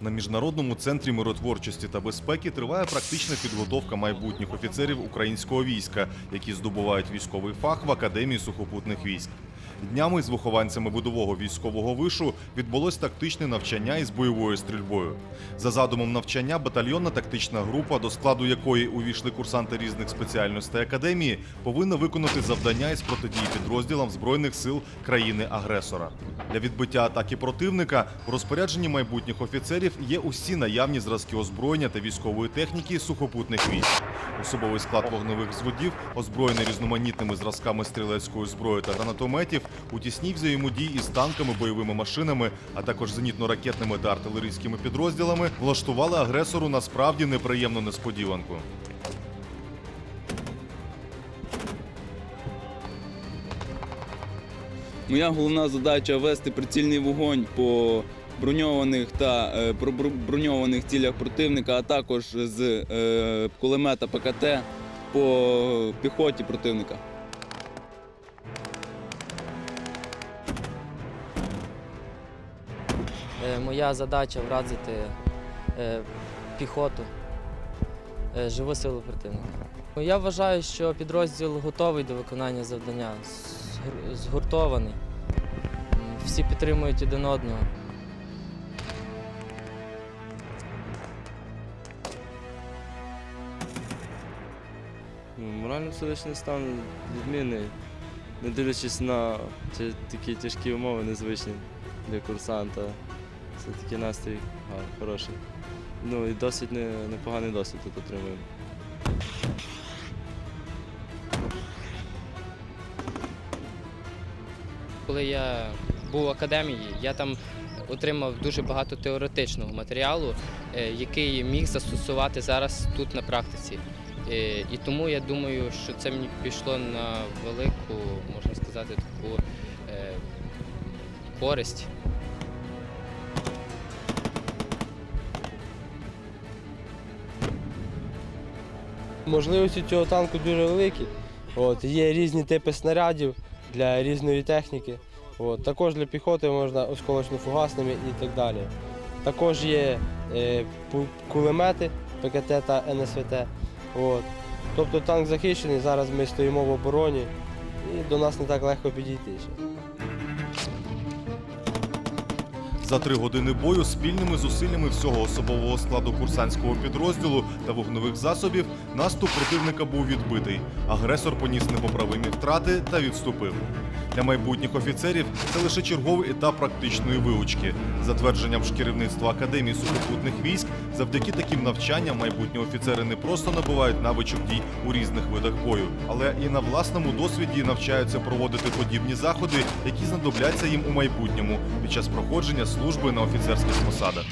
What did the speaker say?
На міжнародному центрі миротворчості та безпеки триває практична підготовка майбутніх офіцерів українського війська, які здобувають військовий фах в Академії сухопутних військ. Днями з вихованцями будового військового вишу відбулось тактичне навчання із бойовою стрільбою. За задумом навчання, батальйонна тактична група, до складу якої увійшли курсанти різних спеціальностей академії, повинна виконати завдання із протидії підрозділам збройних сил країни-агресора. Для відбиття атаки противника у розпорядженні майбутніх офіцерів є усі наявні зразки озброєння та військової техніки сухопутних військ. Особовий склад вогневих взводів, озброєний різноманітними зразками стрілецької зброї та гранатометів, у тісній взаємодії із танками, бойовими машинами, а також зенітно-ракетними та артилерійськими підрозділами, влаштували агресору насправді неприємну несподіванку. Моя головна задача вести прицільний вогонь по броньованих та е, броньованих цілях противника, а також з е, кулемета ПКТ по піхоті противника. Моя задача вразити е, піхоту, е, живу силу противника. Я вважаю, що підрозділ готовий до виконання завдання, згуртований. Всі підтримують один одного. Ну, Морально-психологічний стан відмінний, не дивлячись на такі тяжкі умови, незвичні для курсанта. Це такий настрій хороший. Ну і досить не, непоганий досвід тут отримуємо. Коли я був в академії, я там отримав дуже багато теоретичного матеріалу, е, який міг застосувати зараз тут на практиці. Е, І тому я думаю, що це мені пішло на велику, можна сказати, таку е, користь. Можливості цього танку дуже великі. От, є різні типи снарядів для різної техніки. От, також для піхоти можна осколочно-фугасними і так далі. Також є е, кулемети ПКТ та НСВТ. От. Тобто танк захищений, зараз ми стоїмо в обороні і до нас не так легко підійти. За три години бою спільними зусиллями всього особового складу курсантського підрозділу та вогневих засобів наступ противника був відбитий. Агресор поніс непоправимі втрати та відступив. Для майбутніх офіцерів це лише черговий етап практичної виучки. За твердженням ж керівництва Академії сухопутних військ, завдяки таким навчанням майбутні офіцери не просто набувають навичок дій у різних видах бою, але і на власному досвіді навчаються проводити подібні заходи, які знадобляться їм у майбутньому під час проходження служби на офіцерських посадах.